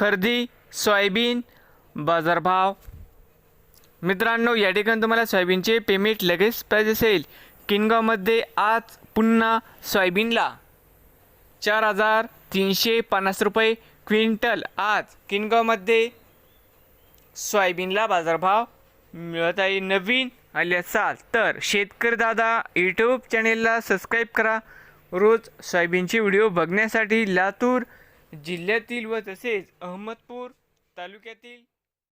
खरेदी सोयाबीन बाजारभाव. मित्रांनो या ठिकाणी तुम्हाला सोयाबीनचे पेमेंट लगेच पाहिजे असेल. किनगावमध्ये आज पुन्हा सोयाबीनला चार हजार तीनशे पन्नास रुपये क्विंटल आज किनगावमध्ये सोयाबीनला बाजारभाव मिळत आहे. नवीन आले असाल तर शेतकरी दादा यूट्यूब चॅनेलला सबस्क्राईब करा. रोज सोयाबीनचे व्हिडिओ बघण्यासाठी लातूर जिल्ह्यातील व तसेच अहमदपूर तालुक्यातील